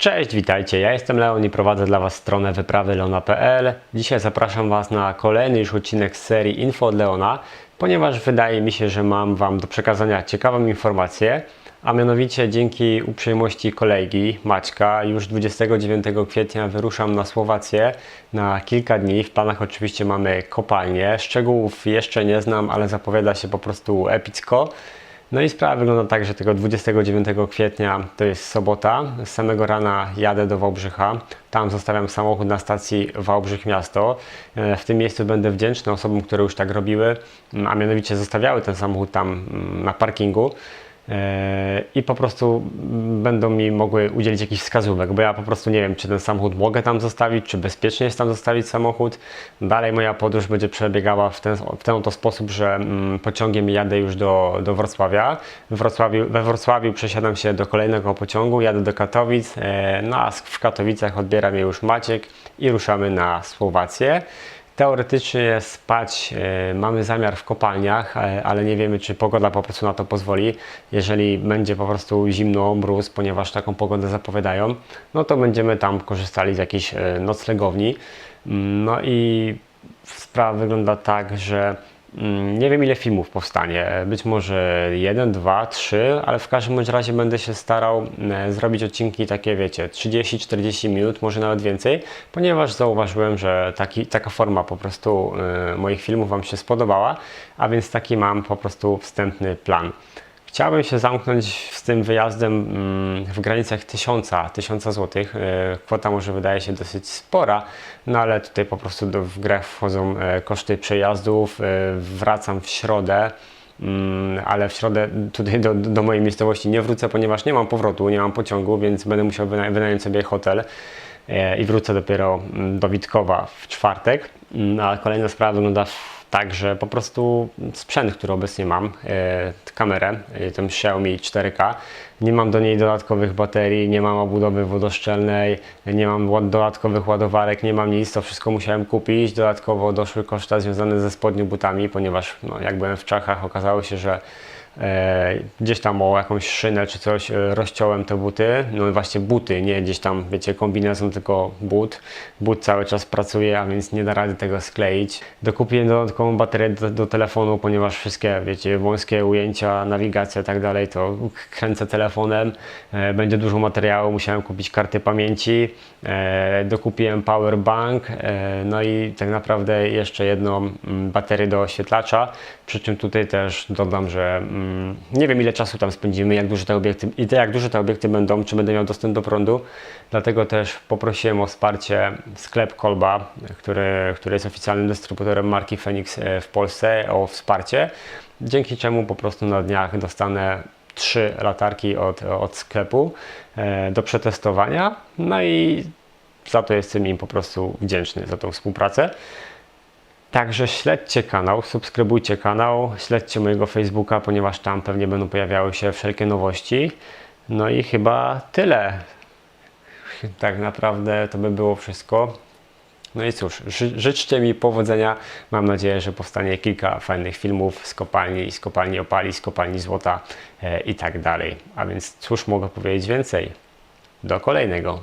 Cześć, witajcie. Ja jestem Leon i prowadzę dla Was stronę wyprawy.leona.pl. Dzisiaj zapraszam Was na kolejny już odcinek z serii Info od Leona, ponieważ wydaje mi się, że mam Wam do przekazania ciekawą informację, a mianowicie dzięki uprzejmości kolegi Maćka już 29 kwietnia wyruszam na Słowację na kilka dni. W planach oczywiście mamy kopalnię. Szczegółów jeszcze nie znam, ale zapowiada się po prostu epicko. No i sprawa wygląda tak, że tego 29 kwietnia to jest sobota. Z samego rana jadę do Wałbrzycha. Tam zostawiam samochód na stacji Wałbrzych Miasto. E, W tym miejscu będę wdzięczny osobom, które już tak robiły, m, a mianowicie zostawiały ten samochód tam mm, na parkingu. E, I po prostu będą mi mogły udzielić jakichś wskazówek, bo ja po prostu nie wiem, czy ten samochód mogę tam zostawić, czy bezpiecznie jest tam zostawić samochód. Dalej moja podróż będzie przebiegała w ten, w ten oto sposób, że mm, pociągiem jadę już do, do Wrocławia. W Wrocławiu. We Wrocławiu przesiadam się do kolejnego pociągu, jadę do Katowic, e, no a w Katowicach odbiera mnie już Maciek i ruszamy na Słowację. Teoretycznie spać e, mamy zamiar w kopalniach, e, ale nie wiemy, czy pogoda po prostu na to pozwoli. Jeżeli będzie po prostu zimno, mróz, ponieważ taką pogodę zapowiadają, no to będziemy tam korzystali z jakiejś e, noclegowni. Mm, No i sprawa wygląda tak, że nie wiem ile filmów powstanie. Być może jeden, dwa, trzy, ale w każdym bądź razie będę się starał e, zrobić odcinki takie, wiecie, 30-40 minut, może nawet więcej, ponieważ zauważyłem, że taki, taka forma po prostu e, moich filmów Wam się spodobała, a więc taki mam po prostu wstępny plan. Chciałbym się zamknąć z tym wyjazdem mm, w granicach 1000, 1000 zł. Kwota może wydaje się dosyć spora, no ale tutaj po prostu do, w grę wchodzą e, koszty przejazdów. e, Wracam w środę, mm, ale w środę tutaj do, do mojej miejscowości nie wrócę, ponieważ nie mam powrotu, nie mam pociągu, więc będę musiał wyna- wynająć sobie hotel e, i wrócę dopiero mm, do Witkowa w czwartek. A kolejna sprawa wygląda w- tak, że po prostu sprzęt, który obecnie mam, e, kamerę, e, tą Xiaomi 4K, nie mam do niej dodatkowych baterii, nie mam obudowy wodoszczelnej, nie mam dodatkowych ładowarek, nie mam nic, to wszystko musiałem kupić. Dodatkowo doszły koszta związane ze spodnią butami, ponieważ no, jak byłem w Czechach, okazało się, że gdzieś tam o jakąś szynę czy coś e, rozciąłem te buty. No właśnie buty, nie gdzieś tam, wiecie, kombinezon, tylko but. But cały czas pracuje, a więc nie da rady tego skleić. Dokupiłem dodatkową baterię do, do telefonu, ponieważ wszystkie, wiecie, wąskie ujęcia, nawigacja i tak dalej, to kręcę telefonem. E, będzie dużo materiału, musiałem kupić karty pamięci. E, dokupiłem powerbank, e, no i tak naprawdę jeszcze jedną mm, baterię do oświetlacza. Przy czym tutaj też dodam, że mm, nie wiem ile czasu tam spędzimy, jak duże te obiekty i te, jak duże te obiekty będą, czy będę miał dostęp do prądu. Dlatego też poprosiłem o wsparcie sklep Kolba, który, który jest oficjalnym dystrybutorem marki Phoenix e, w Polsce, o wsparcie. Dzięki czemu po prostu na dniach dostanę trzy latarki od, od sklepu e, do przetestowania. No i za to jestem im po prostu wdzięczny za tą współpracę. Także śledźcie kanał, subskrybujcie kanał, śledźcie mojego Facebooka, ponieważ tam pewnie będą pojawiały się wszelkie nowości. No i chyba tyle. Tak naprawdę to by było wszystko. No i cóż, ży życzcie mi powodzenia. Mam nadzieję, że powstanie kilka fajnych filmów z kopalni, z kopalni opali, z kopalni złota e, i tak dalej. A więc cóż mogę powiedzieć więcej? Do kolejnego.